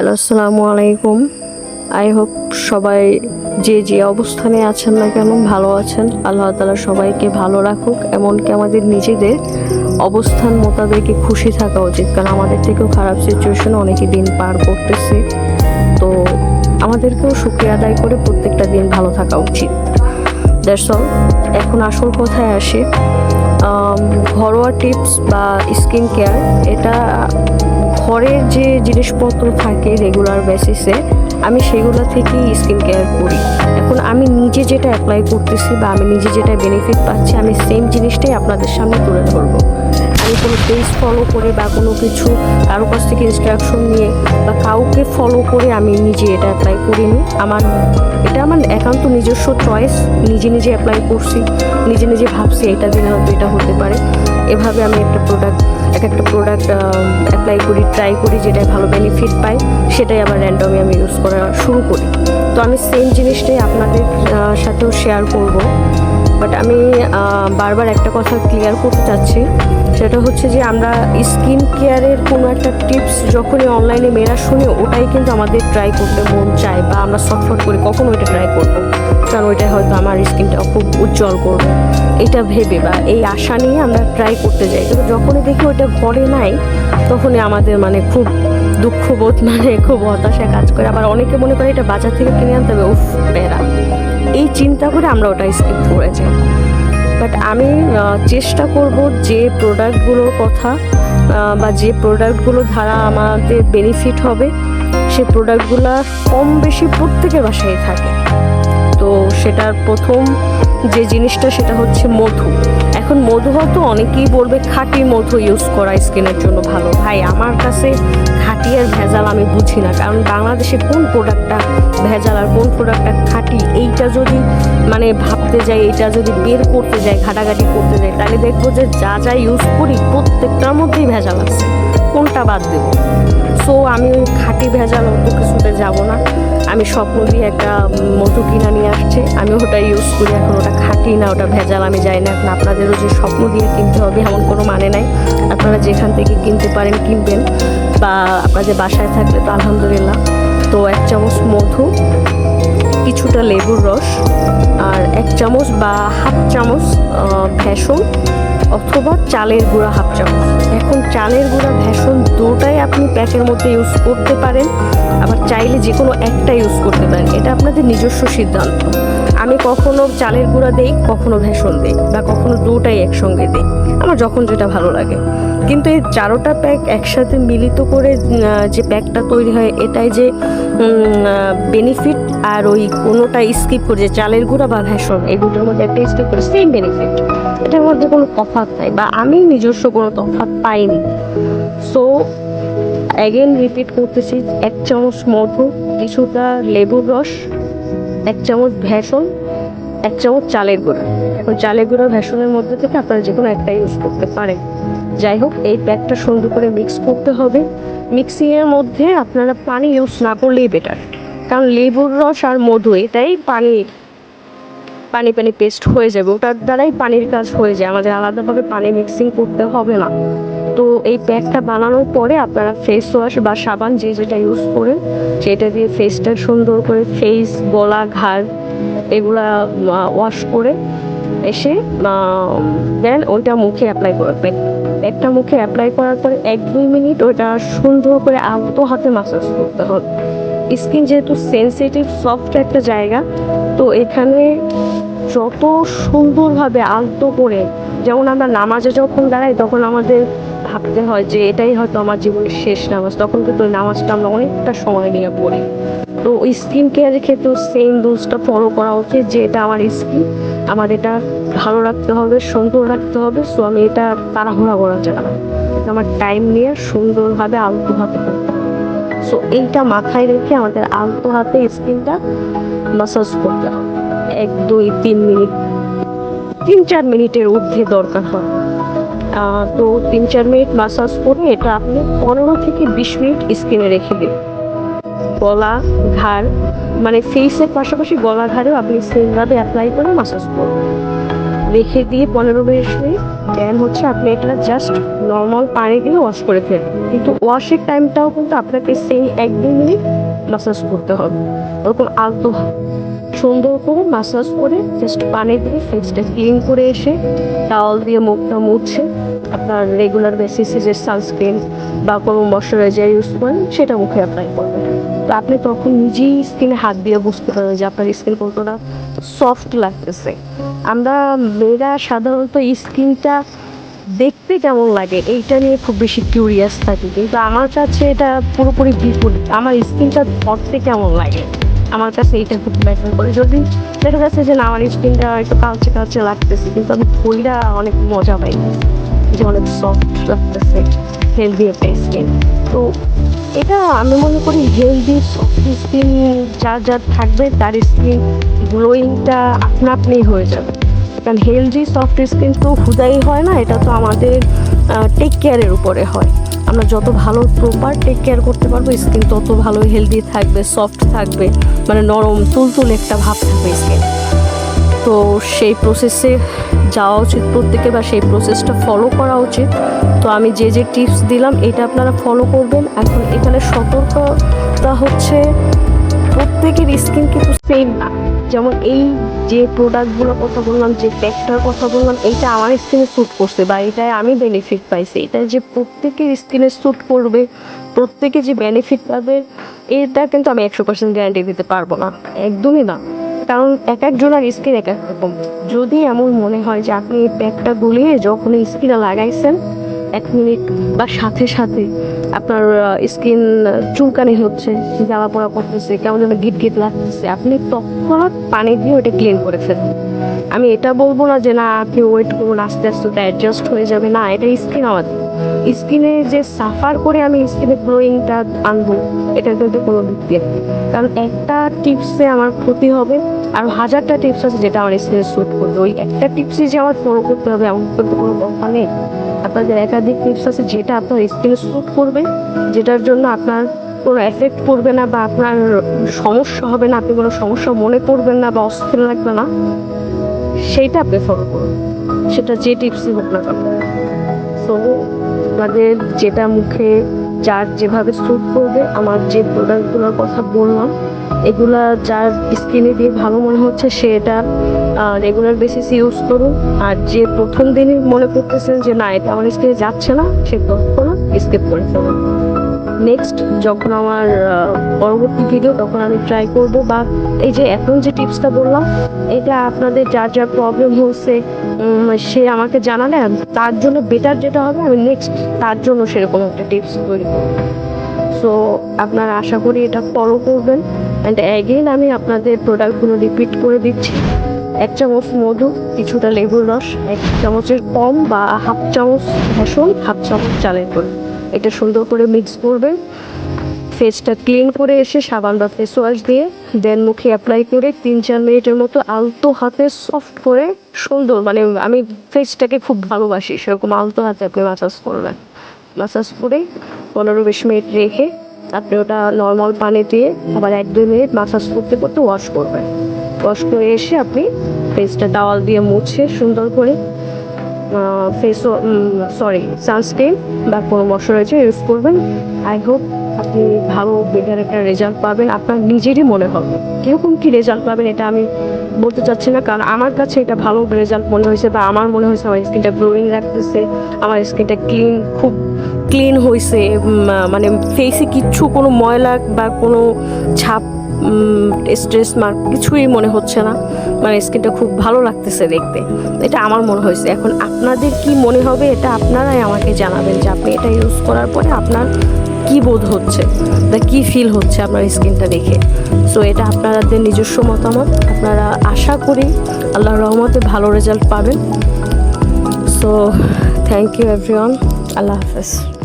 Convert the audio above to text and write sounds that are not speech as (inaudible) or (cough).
Hello আসসালামু আলাইকুম I hope সবাই যে যে অবস্থানে আছেন না কেন, ভালো আছেন। আল্লাহ তালা সবাইকে ভালো রাখুক, এমনকি আমাদের নিজেদের অবস্থান মোতাবেকই খুশি থাকা উচিত। কারণ আমাদের থেকেও খারাপ সিচুয়েশনে অনেকে দিন পার করতেছে। তো আমাদেরকেও শুক্রিয়া আদায় করে প্রত্যেকটা দিন ভালো থাকা উচিত। দ্যাটস অল এখন আসল কথায় আসি। ঘরোয়া টিপস বা স্কিন কেয়ার এটা ঘরের যে জিনিসপত্র থাকে রেগুলার বেসিসে আমি সেগুলো থেকেই স্কিন কেয়ার করি। এখন আমি নিজে যেটা অ্যাপ্লাই করতেছি বা আমি নিজে যেটা বেনিফিট পাচ্ছি, আমি সেম জিনিসটাই আপনাদের সামনে তুলে ধরবো। আমি কোনো পেজ ফলো করে বা কোনো কিছু কারও কাছ থেকে ইনস্ট্রাকশন নিয়ে বা কাউকে ফলো করে আমি নিজে এটা অ্যাপ্লাই করিনি। আমার, এটা আমার একান্ত নিজস্ব চয়েস নিজে নিজে অ্যাপ্লাই করছি, নিজে নিজে ভাবছি এটা দিলে হয়তো এটা হতে পারে। এভাবে আমি একটা প্রোডাক্ট এক একটা প্রোডাক্ট অ্যাপ্লাই করি ট্রাই করি যেটাই ভালো বেনিফিট পাই সেটাই আবার র্যান্ডমলি আমি ইউজ করা শুরু করি। তো আমি সেম জিনিসটাই আপনাদের সাথেও শেয়ার করব। বাট আমি বারবার একটা কথা ক্লিয়ার করতে চাচ্ছি। সেটা হচ্ছে যে আমরা স্কিন কেয়ারের কোনো একটা টিপস যখনই অনলাইনে মেয়েরা শুনি, ওটাই কিন্তু আমাদের ট্রাই করতে মন চায় বা আমরা সফট করে, কখনো ওইটা ট্রাই করব কারণ ওইটাই হয়তো আমার স্কিনটা খুব উজ্জ্বল করবে। এটা ভেবে বা এই আশা নিয়ে আমরা ট্রাই করতে যাই। কিন্তু যখনই দেখি ওইটা ঘরে নাই, তখনই আমাদের মানে খুব দুঃখবোধ (laughs) মানে খুব হতাশা কাজ করে। আবার অনেকে মনে করে এটা বাজার থেকে কিনে আনতে হবে, উফ, প্যারা। এই চিন্তা করে আমরা ওটা স্কিপ করে যাই। বাট আমি চেষ্টা করব যে প্রোডাক্টগুলোর কথা বা যে প্রোডাক্টগুলো দ্বারা আমাদের বেনিফিট হবে, সে প্রোডাক্টগুলো কম বেশি প্রত্যেকের বাসায় থাকে। তো সেটার প্রথম যে জিনিসটা, সেটা হচ্ছে মধু। এখন মধু হয়তো অনেকেই বলবে, খাঁটি মধু ইউজ করা স্কিনের জন্য ভালো। ভাই, আমার কাছে খাঁটি আর ভেজাল আমি বুঝি না। কারণ বাংলাদেশে কোন প্রোডাক্টটা ভেজাল আর কোন প্রোডাক্টটা খাঁটি, এইটা যদি মানে ভাবতে যাই, এটা যদি বের করতে যাই, ঘাটাঘাটি করতে যাই, তাহলে দেখব যে যা যা ইউজ করি প্রত্যেকটার মধ্যেই ভেজাল আছে। কোনটা বাদ দেবো? সো আমি ওই খাঁটি ভেজাল অত কিছুতে যাব না। আমি স্বপ্ন দিয়ে একটা মধু কিনা নিয়ে আসছে, আমি ওটা ইউজ করি। এখন ওটা খাঁটি না, ওটা ভেজাল, আমি যাই না এখন আপনাদেরও যে স্বপ্ন দিয়ে কিনতে হবে এমন কোনো মানে নাই। আপনারা যেখান থেকে কিনতে পারেন, কিনবেন। বা আপনাদের বাসায় থাকলে তো আলহামদুলিল্লাহ। তো এক চামচ মধু কিছুটা লেবুর রস আর এক চামচ বা হাফ চামচ ভেষণ অথবা চালের গুঁড়া হাফ চামচ। এখন চালের গুঁড়া ভেষণ দুটাই আপনি প্যাকের মধ্যে ইউজ করতে পারেন। আবার চাইলে যে কোনো একটা ইউজ করতে পারেন। এটা আপনাদের নিজস্ব সিদ্ধান্ত। আমি কখনো চালের গুঁড়া দেই, কখনো ভেষণ দেই বা কখনো দুটাই একসঙ্গে দেই। আমার যখন যেটা ভালো লাগে। কিন্তু এই চারোটা প্যাক একসাথে মিলিত করে যে প্যাকটা তৈরি হয়, এটাই যে বেনিফিট আর ওই কোনোটা স্কিপ করে, যে চালের গুঁড়া বা ভেষণ এই দুটোর মধ্যে একটা স্কিপ করে সেম বেনিফিট এটার মধ্যে কোনো তফাৎ নাই বা আমি নিজস্ব কোনো তফাৎ পাইনি। সো অ্যাগেন রিপিট করতেছি, এক চামচ মধু, কিছুটা লেবুর রস, এক চামচ ভেষণ এক চামচ চালের গুঁড়া। এখন চালের গুঁড়া ভেষণের মধ্যে থেকে আপনারা যে কোনো একটা ইউজ করতে পারেন। যাই হোক, এই প্যাকটা সুন্দর করে মিক্স করতে হবে। মিক্সিংয়ের মধ্যে আপনারা পানি ইউজ না করলেই বেটার কারণ লেবুর রস আর মধু, এটাই পানি পানি পানি পেস্ট হয়ে যাবে। ওটার দ্বারাই পানির কাজ হয়ে যায়। আমাদের আলাদাভাবে পানি মিক্সিং করতে হবে না। তো এই প্যাকটা বানানোর পরে আপনারা ফেস ওয়াশ বা সাবান যে যেটা ইউজ করেন, সেটা দিয়ে ফেসটা সুন্দর করে ফেস গলা, ঘাড়, এগুলা ওয়াশ করে এসে দেন ওইটা মুখে অ্যাপ্লাই করবেন একটা মুখে অ্যাপ্লাই করার পরে এক দুই মিনিট ওইটা সুন্দর করে আলতো হাতে মাসাজ করতে হবে। স্কিন যেহেতু সেন্সিটিভ সফট একটা জায়গা, তো এখানে যত সুন্দরভাবে আলতো করে, যেমন আমরা নামাজে যখন দাঁড়াই, তখন আমাদের ভাবতে হয় যে এটাই হয়তো আমার জীবনের শেষ নামাজ। তখন কিন্তু নামাজটা আমরা অনেকটা সময় নিয়ে পড়ি। তো স্কিন কেয়ারের ক্ষেত্রেও সেম রুলসটা ফলো করা উচিত যে এটা আমার স্কিন আমার এটা ভালো রাখতে হবে, সুন্দর রাখতে হবে। সো আমি এটা তাড়াহুড়া করা যাবে না। আমার টাইম নিয়ে সুন্দরভাবে আলতো হাতে সো এইটা মাথায় রেখে আমাদের আলতো হাতে স্কিনটা মাসাজ করতে এক, দুই, তিন মিনিট, তিন, চার মিনিটের ঊর্ধ্বে দরকার হয়। তো তিন, চার মিনিট মাসাজ করে এটা আপনি পনেরো থেকে বিশ মিনিট স্কিনে রেখে দিন। গলা ঘাড় মানে ফেসের পাশাপাশি গলা ঘাড়েও আপনি সেমভাবে অ্যাপ্লাই করে মাসাজ করবেন। রেখে দিয়ে পনেরো মিনিট দেন হচ্ছে আপনি এটা জাস্ট নর্মাল পানি দিয়ে ওয়াশ করে ফেলবেন কিন্তু ওয়াশের টাইমটাও কিন্তু আপনাকে সেই এক দুই মিনিট মাসাজ করতে হবে। ওরকম আলতো সুন্দর করে মাসাজ করে জাস্ট পানি দিয়ে ফেসটা ক্লিন করে এসে টাওয়াল দিয়ে মুখটা মুছে আপনার রেগুলার বেসিসে যে সানস্ক্রিন বা কোনো ময়শ্চারাইজার ইউজ করেন, সেটা মুখে অ্যাপ্লাই করবেন। তো আপনি তখন নিজেই স্কিনে হাত দিয়ে বুঝতে পারবেন যে আপনার স্কিন কতটা সফট লাগতেছে। আমরা মেয়েরা সাধারণত স্কিনটা দেখতে কেমন লাগে, এইটা নিয়ে খুব বেশি কিউরিয়াস থাকি। কিন্তু আমার কাছে এটা পুরোপুরি বিপরীত। আমার স্কিনটা ধরতে কেমন লাগে, আমার কাছে এইটা খুব ম্যাটার করে। যদি দেখা যাচ্ছে যে না, আমার স্কিনটা একটু কালচে কালচে লাগতেছে, কিন্তু আমি কইরা অনেক মজা পাই। যে অনেক সফট লাগতেছে হেলদি একটা স্কিন তো এটা আমি মনে করি হেলদি সফট স্কিন যার যার থাকবে, তার স্কিন গ্লোয়িংটা আপনা আপনি হয়ে যাবে। কারণ হেলদি সফট স্কিন তো হুদাই হয় না, এটা তো আমাদের টেক কেয়ারের উপরে হয়। আমরা যত ভালো প্রপার টেক কেয়ার করতে পারব স্কিন তত ভালো হেলদি থাকবে সফট থাকবে মানে নরম, তুলতুল একটা ভাব থাকবে স্কিন তো সেই প্রসেসে যাওয়া উচিত প্রত্যেকে বা সেই প্রসেসটা ফলো করা উচিত। তো আমি যে যে টিপস দিলাম, এটা আপনারা ফলো করবেন। এখন এখানে সতর্কতা হচ্ছে, প্রত্যেকের স্কিন কিন্তু সেম না। যেমন এই যে প্রোডাক্টগুলোর কথা বললাম, যে প্যাকটার কথা বললাম, এইটা আমার স্কিনে স্যুট করছে বা এটায় আমি বেনিফিট পাইছি। এটা যে প্রত্যেকের স্কিনে স্যুট করবে, প্রত্যেকে যে বেনিফিট পাবে, এটা কিন্তু আমি একশো পার্সেন্ট গ্যারান্টি দিতে পারব না। একদমই না। কারণ এক একজনের স্কিন এক এক রকম। যদি এমন মনে হয় যে আপনি প্যাকটা গুলিয়ে যখন স্কিনটা লাগাইছেন, এক মিনিট বা সাথে সাথে আপনার স্কিন চুলকানি হচ্ছে জ্বালা পড়া করতেছে, কেমন যেন গিট গিট লাগতেছে, আপনি তৎক্ষণাৎ পানি দিয়ে ওটা ক্লিন করে ফেলুন। আমি এটা বলব না যে না, আপনি ওয়েট করুন, আস্তে আস্তে অ্যাডজাস্ট হয়ে যাবে। না, এটা স্কিন আমাদের। স্কিনে যে সাফার করে আমি স্কিনে গ্লোয়িংটা আনব, এটা কিন্তু কোনো দিক দিয়ে। কারণ একটা টিপসে আমার ক্ষতি হবে, আর হাজারটা টিপস আছে যেটা আমার স্কিনে স্যুট করবে। ওই একটা টিপসই যে আমার ফলো করতে হবে, এমন কিন্তু কোনো কথা নেই। আপনাদের একাধিক টিপস আছে যেটা আপনার স্কিনে স্যুট করবে, যেটার জন্য আপনার কোনো এফেক্ট পড়বে না বা আপনার সমস্যা হবে না, আপনি কোনো সমস্যা মনে করবেন না বা অস্থির লাগবে না, সেইটা আপনি ফলো করুন। সেটা যে টিপসই হোক না কেন। তো আমাদের যেটা মুখে, যার যেভাবে স্যুট করবে আমার যে প্রোডাক্টগুলোর কথা বললাম, এগুলা যার স্কিনে দিয়ে ভালো মনে হচ্ছে, সে এটা রেগুলার বেসিস ইউজ করুন আর যে প্রথম দিনই মনে করতেছেন যে, না, এটা আমার স্কিনে যাচ্ছে না, সে তখন স্কিপ করে ফেলুন নেক্সট যখন আমার পরবর্তী ভিডিও তখন আমি ট্রাই করব বা এই যে এখন যে টিপসটা বললাম, এটা আপনাদের যার যার প্রবলেম হচ্ছে সে আমাকে জানালে তার জন্য বেটার যেটা হবে, আমি নেক্সট তার জন্য সেরকম একটা টিপস তৈরি করব। সো আপনারা আশা করি এটা ফলো করবেন। অ্যান্ড অ্যাগেন আমি আপনাদের প্রোডাক্টগুলো রিপিট করে দিচ্ছি। এক চামচ মধু, কিছুটা লেবুর রস, এক চামচের কম বা হাফ চামচ ভেষণ হাফ চামচ চালের করে এটা সুন্দর করে মিক্স করবেন ফেসটা ক্লিন করে এসে সাবান বা ফেস ওয়াশ দিয়ে দেন মুখে অ্যাপ্লাই করে তিন চার মিনিটের মতো আলতো হাতে সফট করে সুন্দর মানে আমি ফেসটাকে খুব ভালোবাসি, সেরকম আলতো হাতে আপনি মাসাজ করবেন। মাসাজ করে পনেরো বিশ মিনিট রেখে আপনি ওটা নর্মাল পানি দিয়ে আবার এক দুই মিনিট মাসাজ করতে করতে ওয়াশ করবেন। ওয়াশ করে এসে আপনি ফেসটা টাওয়াল দিয়ে মুছে সুন্দর করে ফেস সরি সানস্ক্রিন বা কোনো ময়শ্চারাইজার ইউজ করবেন। আই হোপ আপনি ভালো বেটার একটা রেজাল্ট পাবেন, আপনার নিজেরই মনে হবে। কীরকম কী রেজাল্ট পাবেন এটা আমি বলতে চাচ্ছি না, কারণ আমার কাছে এটা ভালো রেজাল্ট মনে হয়েছে বা আমার মনে হয়েছে আমার স্কিনটা গ্লোয়িং রাখতেছে আমার স্কিনটা ক্লিন খুব ক্লিন হয়েছে মানে ফেসে কিচ্ছু কোনো ময়লা বা কোনো ছাপ স্ট্রেস মার্ক কিছুই মনে হচ্ছে না। মানে স্কিনটা খুব ভালো লাগতেছে দেখতে। এটা আমার মনে হয়েছে। এখন আপনাদের কি মনে হবে এটা আপনারাই আমাকে জানাবেন যে আপনি এটা ইউজ করার পরে আপনার কি বোধ হচ্ছে? বা কি ফিল হচ্ছে আপনার স্কিনটা দেখে? সো এটা আপনাদের নিজস্ব মতামত। আপনারা আশা করি আল্লাহর রহমতে ভালো রেজাল্ট পাবেন। সো থ্যাংক ইউ এভরিওয়ান আল্লাহ হাফেজ।